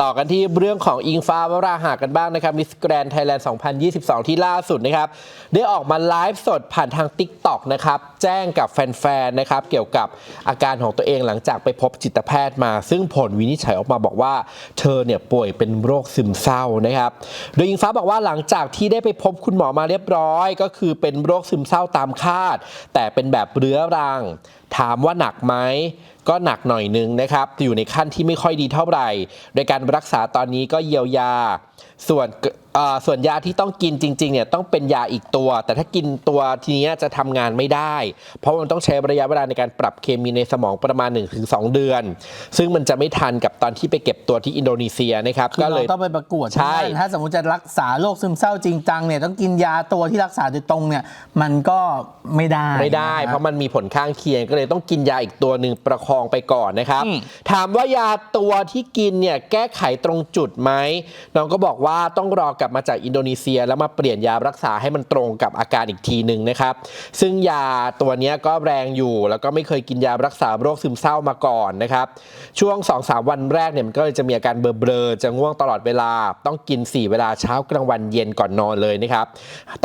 ต่อกันที่เรื่องของอิงฟ้าวราหะกันบ้างนะครับมิสแกรนไทยแลนด์ 2022 ที่ล่าสุดนะครับ ได้ออกมาไลฟ์สดผ่านทาง Tik t o อกนะครับ แจ้งกับแฟนๆนะครับ เกี่ยวกับอาการของตัวเองหลังจากไปพบจิตแพทย์มา ซึ่งผลวินิจฉัยออกมาบอกว่า เธอเนี่ยป่วยเป็นโรคซึมเศร้านะครับ โดยอิงฟ้าบอกว่าหลังจากที่ได้ไปพบคุณหมอมาเรียบร้อย ก็คือเป็นโรคซึมเศร้าตามคาด แต่เป็นแบบเรื้อรังถามว่าหนักไหมก็หนักหน่อยนึงนะครับอยู่ในขั้นที่ไม่ค่อยดีเท่าไหร่โดยการการรักษาตอนนี้ก็เยียวยา ส่วน ส่วนยาที่ต้องกินจริงๆเนี่ยต้องเป็นยาอีกตัว แต่ถ้ากินตัวทีเนี้ยจะทำงานไม่ได้ เพราะมันต้องใช้ระยะเวลาในการปรับเคมีในสมองประมาณ 1-2 เดือน ซึ่งมันจะไม่ทันกับตอนที่ไปเก็บตัวที่อินโดนีเซียนะครับคือก็เลยเราต้องไปประกวดใช่ที่นั่นถ้าสมมติจะรักษาโรคซึมเศร้าจริงจังเนี่ยต้องกินยาตัวที่รักษาโดยตรงเนี่ยมันก็ไม่ได้ไม่ได้นคเพราะมันมีผลข้างเคียงก็เลยต้องกินยาอีกตัวหนึ่งประคองไปก่อนนะครับอืมถามว่ายาตัวที่กินเนี่ยแก้ไขตรงจุดไหมน้องก็บอกว่าต้องรอกลับมาจากอินโดนีเซีย แล้วมาเปลี่ยนยารักษาให้มันตรงกับอาการอีกทีหนึ่งนะครับ ซึ่งยาตัวนี้ก็แรงอยู่แล้วก็ไม่เคยกินยารักษาโรคซึมเศร้ามาก่อนนะครับ ช่วง 2-3 วันแรกเนี่ยมันก็เลยจะมีอาการเบลอๆจะง่วงตลอดเวลา ต้องกิน 4 เวลาเช้ากลางวันเย็นก่อนนอนเลยนะครับ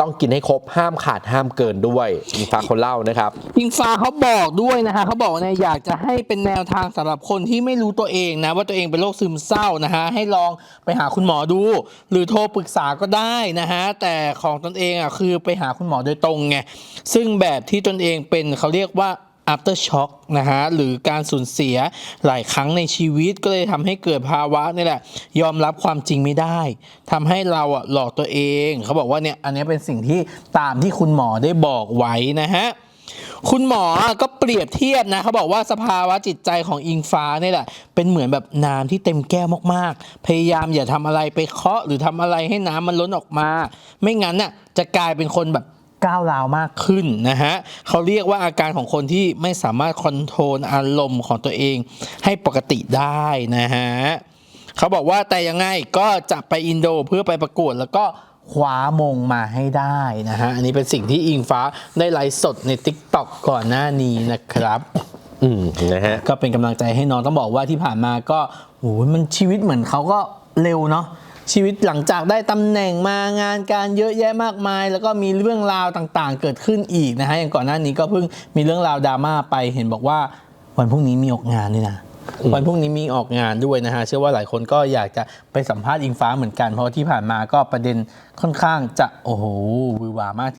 ต้องกินให้ครบห้ามขาดห้ามเกินด้วยมีฟังคนเล่านะครับอิงฟ้าเขาบอกด้วยนะฮะเขาบอกเนี่ยอยากจะให้เป็นแนวทางสำหรับคนที่ไม่รู้ตัวเองนะว่าตัวเองเป็นโรคซึมเศร้านะฮะให้ลองไปหาคุณหมอดู หรือโทรปรึกษาก็ได้นะฮะ แต่ของตนเองอะคือไปหาคุณหมอโดยตรงไง ซึ่งแบบที่ตนเองเป็นเขาเรียกว่า after shock นะฮะ หรือการสูญเสียหลายครั้งในชีวิตก็เลยทำให้เกิดภาวะนี่แหละ ยอมรับความจริงไม่ได้ทำให้เราอะหลอกตัวเอง เขาบอกว่าเนี่ย อันนี้เป็นสิ่งที่ตามที่คุณหมอได้ได้บอกไว้นะฮะ คุณหมอก็เปรียบเทียบนะเขาบอกว่าสภาวะจิตใจของอิงฟ้าเนี่ยแหละ เป็นเหมือนแบบน้ำที่เต็มแก้วมากๆ พยายามอย่าทำอะไรไปเคาะหรือทำอะไรให้น้ำมันล้นออกมา ไม่งั้นน่ะจะกลายเป็นคนแบบก้าวร้าวมากขึ้นนะฮะเขาเรียกว่าอาการของคนที่ไม่สามารถคอนโทรลอารมณ์ของตัวเองให้ปกติได้นะฮะเขาบอกว่าแต่ยังไงก็จะไปอินโดเพื่อไปประกวดแล้วก็ คว้ามงมาให้ได้นะฮะ อันนี้เป็นสิ่งที่อิงฟ้าได้ไลฟ์สดใน t ิ k t o k ก่อนหน้านี้นะครับอืมนะฮะก็เป็นกำลังใจให้น้องต้องบอกว่าที่ผ่านมาก็โอ้ยมันชีวิตเหมือนเขาก็เร็วเนาะชีวิตหลังจากได้ตำแหน่งมางานการเยอะแยะมากมาย แล้วก็มีเรื่องราวต่างๆ เกิดขึ้นอีกนะฮะอย่างก่อนหน้านี้ก็เพิ่งมีเรื่องราวดราม่าไปเห็นบอกว่าวันพรุ่งนี้มีออกงานด้วยนะ วันพรุ่งนี้มีออกงานด้วยนะฮะ เชื่อว่าหลายคนก็อยากจะไปสัมภาษณ์อิงฟ้าเหมือนกัน เพราะที่ผ่านมาก็ประเด็นค่อนข้างจะ โอ้โหวือวามาก